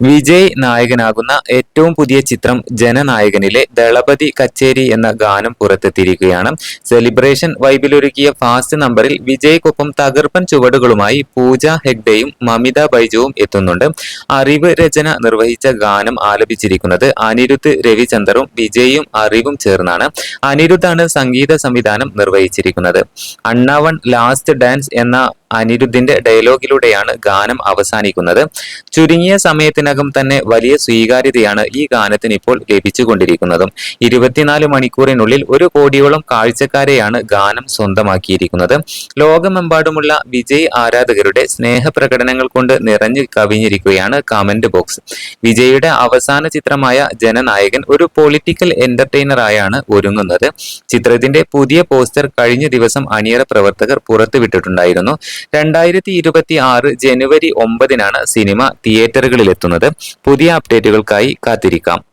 വിജയ് നായകനാകുന്ന ഏറ്റവും പുതിയ ചിത്രം ജനനായകനിലെ ദളപതി കച്ചേരി എന്ന ഗാനം പുറത്തെത്തിയിരിക്കുകയാണ്. സെലിബ്രേഷൻ വൈബിലൊരുക്കിയ ഫാസ്റ്റ് നമ്പറിൽ വിജയ്ക്കൊപ്പം തകർപ്പൻ ചുവടുകളുമായി പൂജ ഹെഗ്ഡെയും മമിത ബൈജുവും എത്തുന്നുണ്ട്. അറിവ് രചന നിർവഹിച്ച ഗാനം ആലപിച്ചിരിക്കുന്നത് അനിരുദ്ധ് രവിചന്ദറും വിജയും അറിവും ചേർന്നാണ്. അനിരുദ്ധാണ് സംഗീത സംവിധാനം നിർവഹിച്ചിരിക്കുന്നത്. അണ്ണാവൺ ലാസ്റ്റ് ഡാൻസ് എന്ന അനിരുദ്ധിന്റെ ഡയലോഗിലൂടെയാണ് ഗാനം അവസാനിക്കുന്നത്. ചുരുങ്ങിയ സമയത്തിനകം തന്നെ വലിയ സ്വീകാര്യതയാണ് ഈ ഗാനത്തിന് ഇപ്പോൾ ലഭിച്ചുകൊണ്ടിരിക്കുന്നതും. ഇരുപത്തിനാല് മണിക്കൂറിനുള്ളിൽ ഒരു കോടിയോളം കാഴ്ചക്കാരെയാണ് ഗാനം സ്വന്തമാക്കിയിരിക്കുന്നത്. ലോകമെമ്പാടുമുള്ള വിജയ് ആരാധകരുടെ സ്നേഹപ്രകടനങ്ങൾ കൊണ്ട് നിറഞ്ഞു കവിഞ്ഞിരിക്കുകയാണ് കമന്റ് ബോക്സ്. വിജയുടെ അവസാന ചിത്രമായ ജനനായകൻ ഒരു പൊളിറ്റിക്കൽ എന്റർടൈനറായാണ് ഒരുങ്ങുന്നത്. ചിത്രത്തിന്റെ പുതിയ പോസ്റ്റർ കഴിഞ്ഞ ദിവസം അണിയറ പ്രവർത്തകർ പുറത്തുവിട്ടിട്ടുണ്ടായിരുന്നു. രണ്ടായിരത്തി ഇരുപത്തി ആറ് ജനുവരി ഒമ്പതിനാണ് സിനിമ തിയേറ്ററുകളിലെത്തുന്നത്. പുതിയ അപ്ഡേറ്റുകൾക്കായി കാത്തിരിക്കാം.